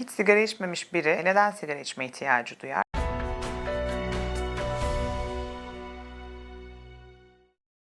Hiç sigara içmemiş biri neden sigara içme ihtiyacı duyar?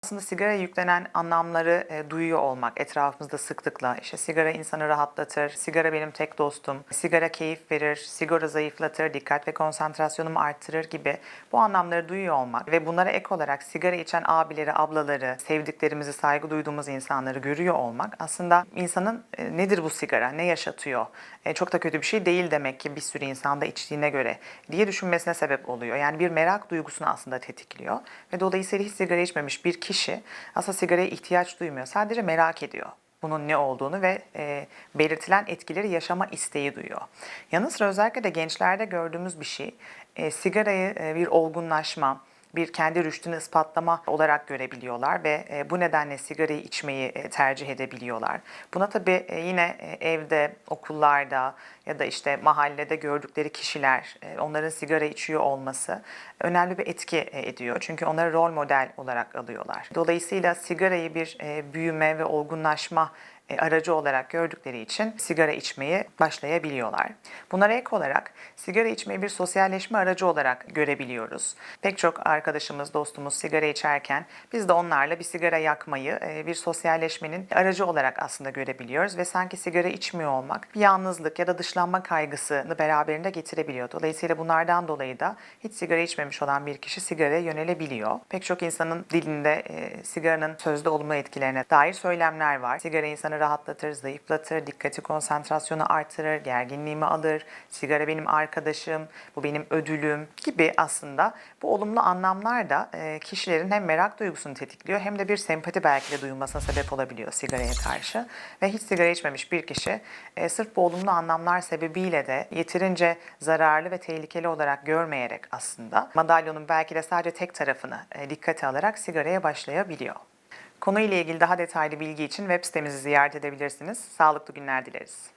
Aslında sigaraya yüklenen anlamları e, duyuyor olmak, etrafımızda sıklıkla işte sigara insanı rahatlatır, sigara benim tek dostum, sigara keyif verir, sigara zayıflatır, dikkat ve konsantrasyonumu arttırır gibi bu anlamları duyuyor olmak ve bunlara ek olarak sigara içen abileri, ablaları, sevdiklerimizi, saygı duyduğumuz insanları görüyor olmak aslında insanın e, nedir bu sigara, ne yaşatıyor, e, çok da kötü bir şey değil demek ki bir sürü insanda içtiğine göre diye düşünmesine sebep oluyor. Yani bir merak duygusunu aslında tetikliyor ve dolayısıyla hiç sigara içmemiş bir kişi aslında sigaraya ihtiyaç duymuyor. Sadece merak ediyor bunun ne olduğunu ve e, belirtilen etkileri yaşama isteği duyuyor. Yanı sıra özellikle de gençlerde gördüğümüz bir şey e, sigarayı e, bir olgunlaşma, bir kendi rüştünü ispatlama olarak görebiliyorlar ve e, bu nedenle sigarayı içmeyi e, tercih edebiliyorlar. Buna tabii e, yine evde, okullarda ya da işte mahallede gördükleri kişiler, onların sigara içiyor olması önemli bir etki ediyor. Çünkü onları rol model olarak alıyorlar. Dolayısıyla sigarayı bir büyüme ve olgunlaşma aracı olarak gördükleri için sigara içmeyi başlayabiliyorlar. Bunlara ek olarak sigara içmeyi bir sosyalleşme aracı olarak görebiliyoruz. Pek çok arkadaşımız, dostumuz sigara içerken biz de onlarla bir sigara yakmayı e, bir sosyalleşmenin aracı olarak aslında görebiliyoruz ve sanki sigara içmiyor olmak bir yalnızlık ya da dışlanma kaygısını beraberinde getirebiliyor. Dolayısıyla bunlardan dolayı da hiç sigara içmemiş olan bir kişi sigaraya yönelebiliyor. Pek çok insanın dilinde e, sigaranın sözde olumlu etkilerine dair söylemler var. Sigara insanı rahatlatır, zayıflatır, dikkati konsantrasyonu artırır, gerginliğimi alır, sigara benim arkadaşım, bu benim ödülüm gibi aslında bu olumlu anlamlar da e, kişilerin hem merak duygusunu tetikliyor hem de bir sempati belki de duyulmasına sebep olabiliyor sigaraya karşı. Ve hiç sigara içmemiş bir kişi e, sırf bu olumlu anlamlar sebebiyle de yeterince zararlı ve tehlikeli olarak görmeyerek aslında madalyonun belki de sadece tek tarafını e, dikkate alarak sigaraya başlayabiliyor. Konuyla ilgili daha detaylı bilgi için web sitemizi ziyaret edebilirsiniz. Sağlıklı günler dileriz.